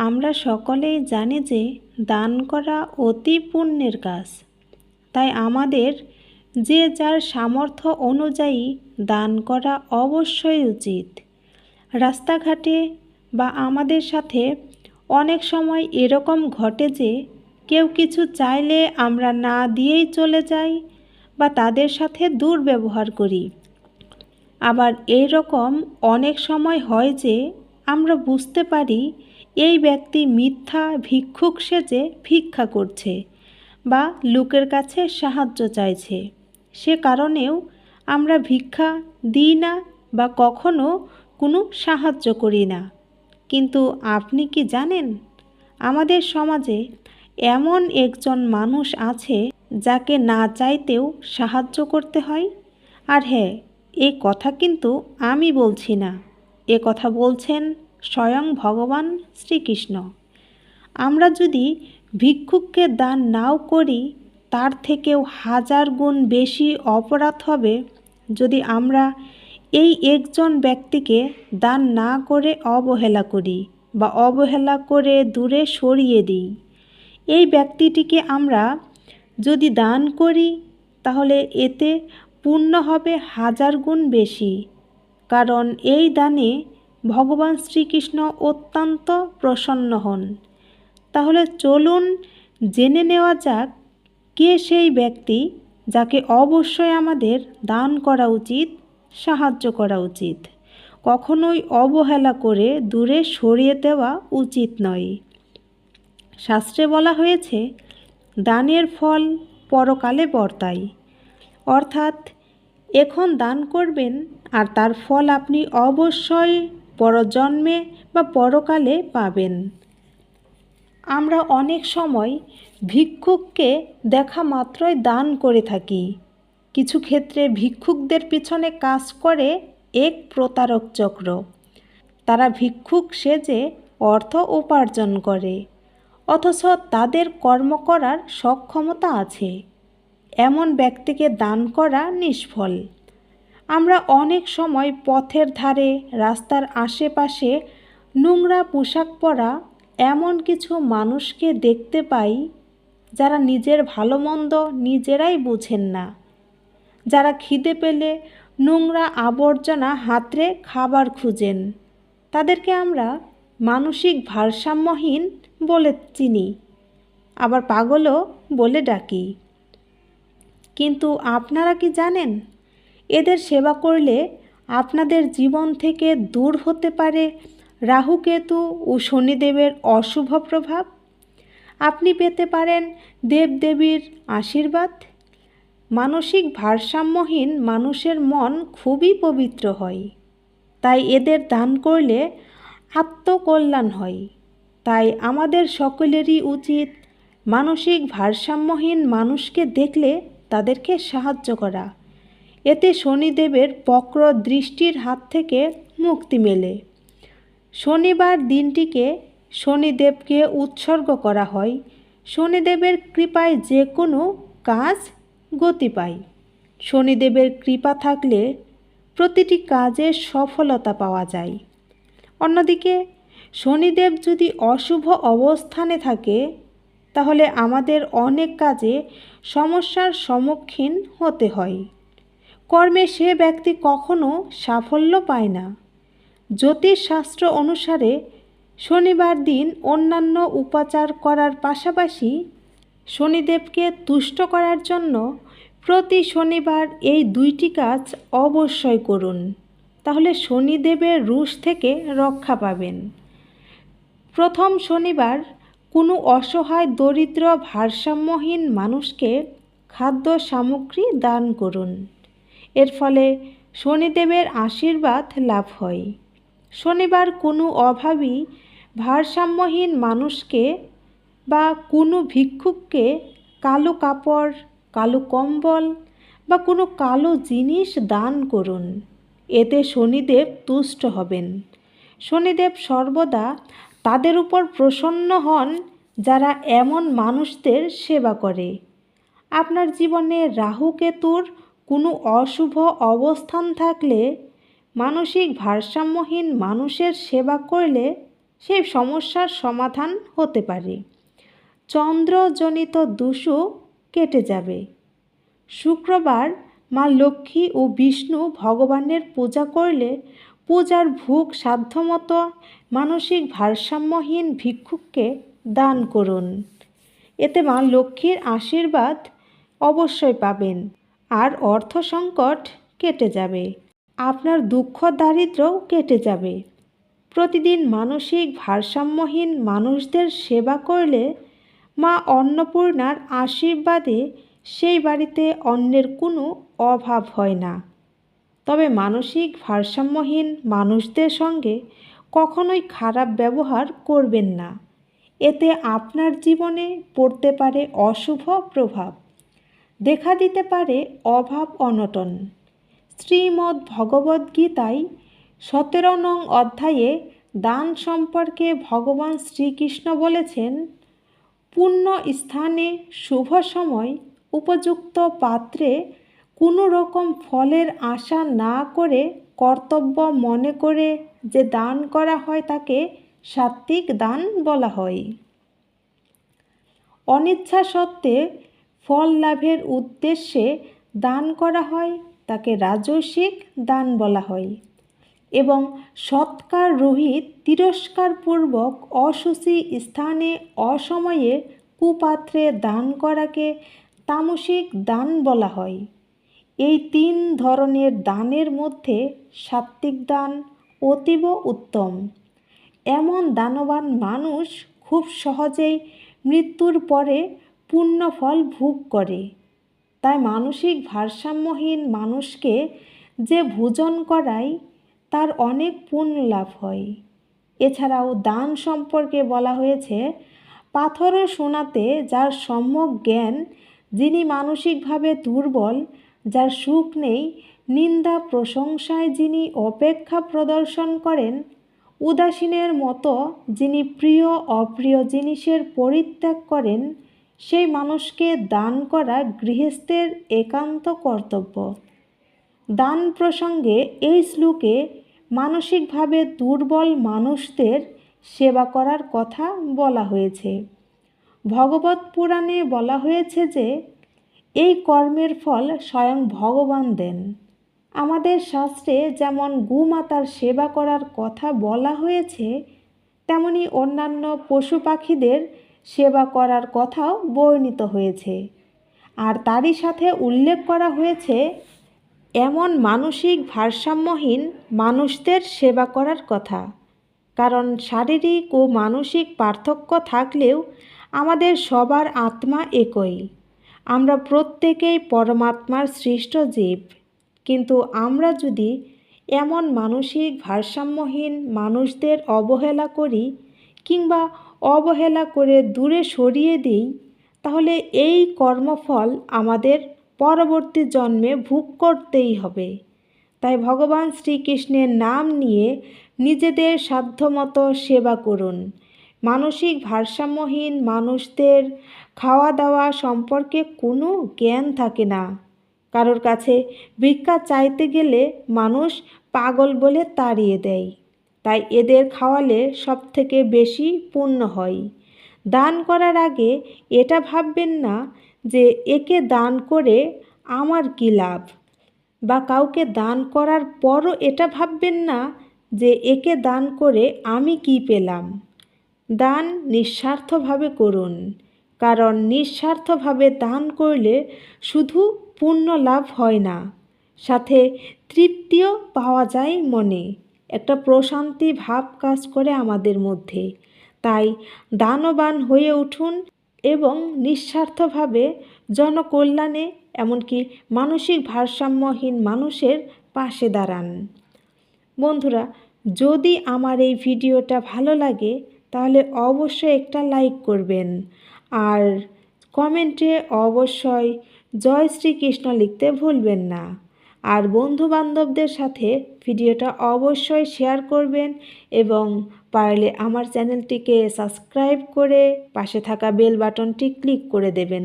আমরা সকলেই জানি যে দান করা অতি পুণ্যের কাজ। তাই আমাদের যে যার সামর্থ্য অনুযায়ী দান করা অবশ্যই উচিত। রাস্তাঘাটে বা আমাদের সাথে অনেক সময় এরকম ঘটে যে কেউ কিছু চাইলে আমরা না দিয়েই চলে যাই বা তাদের সাথে দুর্ব্যবহার করি। আবার এই রকম অনেক সময় হয় যে আমরা বুঝতে পারি এই ব্যক্তি মিথ্যা ভিক্ষুক সেজে ভিক্ষা করছে বা লোকের কাছে সাহায্য চাইছে। সে কারণেও আমরা ভিক্ষা দিই না বা কখনো কোনো সাহায্য করি না। কিন্তু আপনি কি জানেন? আমাদের সমাজে এমন একজন মানুষ আছে যাকে না চাইতেও সাহায্য করতে হয়। আর হ্যাঁ এ কথা কিন্তু আমি বলছি না। এ কথা বলছেন স্বয়ং ভগবান শ্রীকৃষ্ণ। আমরা যদি ভিক্ষুককে দান নাও করি, তার থেকেও হাজার গুণ বেশি অপরাধ হবে যদি আমরা এই একজন ব্যক্তিকে দান না করে অবহেলা করি বা অবহেলা করে দূরে সরিয়ে দিই। এই ব্যক্তিটিকে আমরা যদি দান করি, তাহলে এতে পূর্ণ হবে হাজার গুণ বেশি। কারণ এই দানে ভগবান শ্রীকৃষ্ণ অত্যন্ত প্রসন্ন হন। তাহলে চলুন জেনে নেওয়া যাক, কে সেই ব্যক্তি যাকে অবশ্যই আমাদের দান করা উচিত, সাহায্য করা উচিত। কখনোই অবহেলা করে দূরে সরিয়ে দেওয়া উচিত নয়। শাস্ত্রে বলা হয়েছে, দানের ফল পরকালে বর্তায়। অর্থাৎ এখন দান করবেন আর তার ফল আপনি অবশ্যই পরজন্মে বা পরকালে পাবেন। আমরা অনেক সময় ভিক্ষুককে দেখা মাত্রই দান করে থাকি। কিছু ক্ষেত্রে ভিক্ষুকদের পিছনে কাজ করে এক প্রতারক চক্র। তারা ভিক্ষুক সেজে অর্থ উপার্জন করে, অথচ তাদের কর্ম করার সক্ষমতা আছে। এমন ব্যক্তিকে দান করা নিষ্ফল। আমরা অনেক সময় পথের ধারে, রাস্তার আশেপাশে নোংরা পোশাক পরা এমন কিছু মানুষকে দেখতে পাই যারা নিজের ভালো মন্দ নিজেরাই বুঝেন না। যারা খিদে পেলে নোংরা আবর্জনা হাতরে খাবার খুঁজেন। তাদেরকে আমরা মানসিক ভারসাম্যহীন বলে চিনি, আবার পাগলও বলে ডাকি। কিন্তু আপনারা কি জানেন? এদের সেবা করলে আপনাদের জীবন থেকে দূর হতে পারে রাহুকেতু ও শনিদেবের অশুভ প্রভাব। আপনি পেতে পারেন দেবদেবীর আশীর্বাদ। মানসিক ভারসাম্যহীন মানুষের মন খুবই পবিত্র হয়। তাই এদের দান করলে আত্মকল্যাণ হয়। তাই আমাদের সকলেরই উচিত মানসিক ভারসাম্যহীন মানুষকে দেখলে তাদেরকে সাহায্য করা। এতে শনিদেবের বক্র দৃষ্টির হাত থেকে মুক্তি মেলে। শনিবার দিনটিকে শনিদেবকে উৎসর্গ করা হয়। শনিদেবের কৃপায় যে কোনো কাজ গতি পায়। শনিদেবের কৃপা থাকলে প্রতিটি কাজে সফলতা পাওয়া যায়। অন্যদিকে, শনিদেব যদি অশুভ অবস্থানে থাকে, তাহলে আমাদের অনেক কাজে সমস্যার সম্মুখীন হতে হয়। কর্মে সে ব্যক্তি কখনো সাফল্য পায় না। জ্যোতিষশাস্ত্র অনুসারে শনিবার দিন অন্যান্য উপাচার করার পাশাপাশি শনিদেবকে তুষ্ট করার জন্য প্রতি শনিবার এই দুইটি কাজ অবশ্যই করুন। তাহলে শনিদেবের রুশ থেকে রক্ষা পাবেন। প্রথম শনিবার কোনো অসহায়, দরিদ্র, ভারসাম্যহীন মানুষকে খাদ্য সামগ্রী দান করুন। এর ফলে শনিদেবের আশীর্বাদ লাভ হয়। শনিবার কোনো অভাবী, ভারসাম্যহীন মানুষকে বা কোনো ভিক্ষুককে কালো কাপড়, কালো কম্বল বা কোনো কালো জিনিস দান করুন। এতে শনিদেব তুষ্ট হবেন। শনিদেব সর্বদা তাদের উপর প্রসন্ন হন যারা এমন মানুষদের সেবা করে। আপনার জীবনে রাহু কেতুর কোনো অশুভ অবস্থান থাকলে মানসিক ভারসাম্যহীন মানুষের সেবা করলে সেই সমস্যার সমাধান হতে পারে। চন্দ্রজনিত দোষও কেটে যাবে। শুক্রবার মা লক্ষ্মী ও বিষ্ণু ভগবানের পূজা করলে পূজার ভোগ সাধ্যমতো মানসিক ভারসাম্যহীন ভিক্ষুককে দান করুন। এতে মা লক্ষ্মীর আশীর্বাদ অবশ্যই পাবেন। আর অর্থ সংকট কেটে যাবে। আপনার দুঃখ দারিদ্রও কেটে যাবে। প্রতিদিন মানসিক ভারসাম্যহীন মানুষদের সেবা করলে মা অন্নপূর্ণার আশীর্বাদে সেই বাড়িতে অন্যের কোনো অভাব হয় না। তবে মানসিক ভারসাম্যহীন মানুষদের সঙ্গে কখনোই খারাপ ব্যবহার করবেন না। এতে আপনার জীবনে পড়তে পারে অশুভ প্রভাব। দেখা দিতে পারে অভাব অনটন। শ্রীমদ্ ভগবদ্গীতায় সতেরো নং অধ্যায়ে দান সম্পর্কে ভগবান শ্রীকৃষ্ণ বলেছেন পূর্ণ স্থানে শুভ সময় উপযুক্ত পাত্রে কোনো রকম ফলের আশা না করে কর্তব্য মনে করে যে দান করা হয় তাকে সাত্ত্বিক দান বলা হয়। অনিচ্ছা সত্ত্বে ফল লাভের উদ্দেশ্যে দান করা হয়, তাকে রাজস্বিক দান বলা হয়। এবং সৎকার রহিত তিরস্কারপূর্বক অসুচি স্থানে অসময়ে কুপাত্রে দান করাকে তামসিক দান বলা হয়। এই তিন ধরনের দানের মধ্যে সাত্ত্বিক দান অতীব উত্তম। এমন দানবান মানুষ খুব সহজেই মৃত্যুর পরে পুণ্যফল ভোগ করে। তাই মানসিক ভারসাম্যহীন মানুষকে যে ভোজন করায়, তার অনেক পুণ্য লাভ হয়। এছাড়াও দান সম্পর্কে বলা হয়েছে পাথরও শোনাতে যার সম্যক জ্ঞান, যিনি মানসিকভাবে দুর্বল, যার সুখ নেই, নিন্দা প্রশংসায় যিনি অপেক্ষা প্রদর্শন করেন, উদাসীনের মতো যিনি প্রিয় অপ্রিয় জিনিসের পরিত্যাগ করেন সেই মানুষকে দান করা গৃহস্থের একান্ত কর্তব্য। দান প্রসঙ্গে এই শ্লোকে মানসিকভাবে দুর্বল মানুষদের সেবা করার কথা বলা হয়েছে। ভগবত পুরাণে বলা হয়েছে যে, এই কর্মের ফল স্বয়ং ভগবান দেন। আমাদের শাস্ত্রে যেমন গুমাতার সেবা করার কথা বলা হয়েছে, তেমনি অন্যান্য পশু পাখিদের সেবা করার কথাও বর্ণিত হয়েছে। আর তারই সাথে উল্লেখ করা হয়েছে, এমন মানসিক ভারসাম্যহীন মানুষদের সেবা করার কথা। কারণ শারীরিক ও মানসিক পার্থক্য থাকলেও আমাদের সবার আত্মা একই। আমরা প্রত্যেকেই পরমাত্মার সৃষ্ট জীব। কিন্তু আমরা যদি এমন মানসিক ভারসাম্যহীন মানুষদের অবহেলা করি কিংবা অবহেলা করে দূরে সরিয়ে দিই, তাহলে এই কর্মফল আমাদের পরবর্তী জন্মে ভোগ করতেই হবে। তাই ভগবান শ্রীকৃষ্ণের নাম নিয়ে নিজেদের সাধ্যমতো সেবা করুন। মানসিক ভারসাম্যহীন মানুষদের খাওয়া দাওয়া সম্পর্কে কোনো জ্ঞান থাকে না। কারোর কাছে ভিক্ষা চাইতে গেলে মানুষ পাগল বলে তাড়িয়ে দেয়। তাই এদের খাওয়ালে সব থেকে বেশি পুণ্য হয়। দান করার আগে এটা ভাববেন না যে একে দান করে আমার কী লাভ? বা কাউকে দান করার পরও এটা ভাববেন না যে একে দান করে আমি কি পেলাম? দান নিঃস্বার্থভাবে করুন, কারণ নিঃস্বার্থভাবে দান করলে শুধু পুণ্য লাভ হয় না, সাথে তৃপ্তিও পাওয়া যায় মনে। একটা প্রশান্তি ভাব কাজ করে আমাদের মধ্যে। তাই দানবান হয়ে উঠুন এবং নিঃস্বার্থভাবে জনকল্যাণে, এমনকি মানসিক ভারসাম্যহীন মানুষের পাশে দাঁড়ান। বন্ধুরা, যদি আমার এই ভিডিওটা ভালো লাগে, তাহলে অবশ্যই একটা লাইক করবেন। আর কমেন্টে অবশ্যই জয় শ্রীকৃষ্ণ লিখতে ভুলবেন না। আর বন্ধু বান্ধবদের সাথে ভিডিওটা অবশ্যই শেয়ার করবেন এবং পারলে আমার চ্যানেলটিকে সাবস্ক্রাইব করে পাশে থাকা বেল বাটনটি ক্লিক করে দেবেন।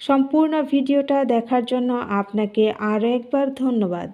সম্পূর্ণ ভিডিওটা দেখার জন্য আপনাকে আরও একবার ধন্যবাদ।